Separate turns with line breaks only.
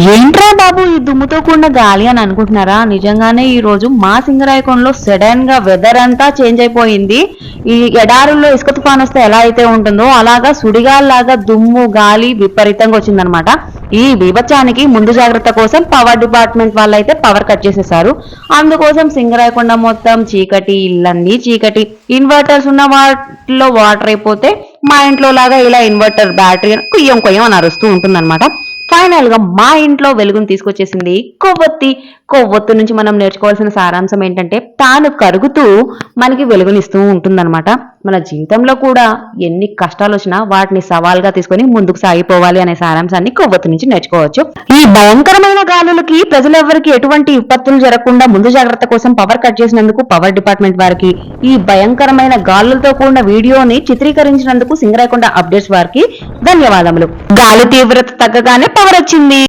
ఏంట్రా బాబు ఈ దుమ్ముతో కూడిన గాలి అని అనుకుంటున్నారా? నిజంగానే ఈ రోజు మా సింగరాయకొండలో సడన్గా వెదర్ అంతా చేంజ్ అయిపోయింది. ఈ ఎడారుల్లో ఇసుక తుఫాన్ వస్తే ఎలా అయితే ఉంటుందో అలాగా సుడిగాల్లాగా దుమ్ము గాలి విపరీతంగా వచ్చిందనమాట ఈ బీభత్సానికి ముందు జాగ్రత్త కోసం పవర్ డిపార్ట్మెంట్ వాళ్ళు అయితే పవర్ కట్ చేసేసారు. అందుకోసం సింగరాయకొండ మొత్తం చీకటి ఇల్లన్నీ చీకటి. ఇన్వర్టర్స్ ఉన్న వాటిలో వాటర్ అయిపోతే మా ఇంట్లో లాగా ఇలా ఇన్వర్టర్ బ్యాటరీ కుయ్యం కుయ్యం అని అరుస్తూ ఉంటుందన్నమాట. ఫైనల్గా మా ఇంట్లో వెలుగును తీసుకొచ్చేసింది కొవ్వొత్తి. కొవ్వొత్తు నుంచి మనం నేర్చుకోవాల్సిన సారాంశం ఏంటంటే తాను కరుగుతూ మనకి వెలుగునిస్తూ ఉంటుందన్నమాట. మన జీవితంలో కూడా ఎన్ని కష్టాలు వచ్చినా వాటిని సవాల్గా తీసుకొని ముందుకు సాగిపోవాలి అనే సారాంశాన్ని కొవ్వొత్తు నుంచి నేర్చుకోవచ్చు. ఈ భయంకరమైన గాలులకి ప్రజలెవరికి ఎటువంటి విపత్తులు జరగకుండా ముందు జాగ్రత్త కోసం పవర్ కట్ చేసినందుకు పవర్ డిపార్ట్మెంట్ వారికి ఈ భయంకరమైన గాలులతో కూడిన వీడియోని చిత్రీకరించినందుకు సింగరాయకొండ అప్డేట్స్ వారికి ధన్యవాదములు. గాలి తీవ్రత తగ్గగానే పవర్ వచ్చింది.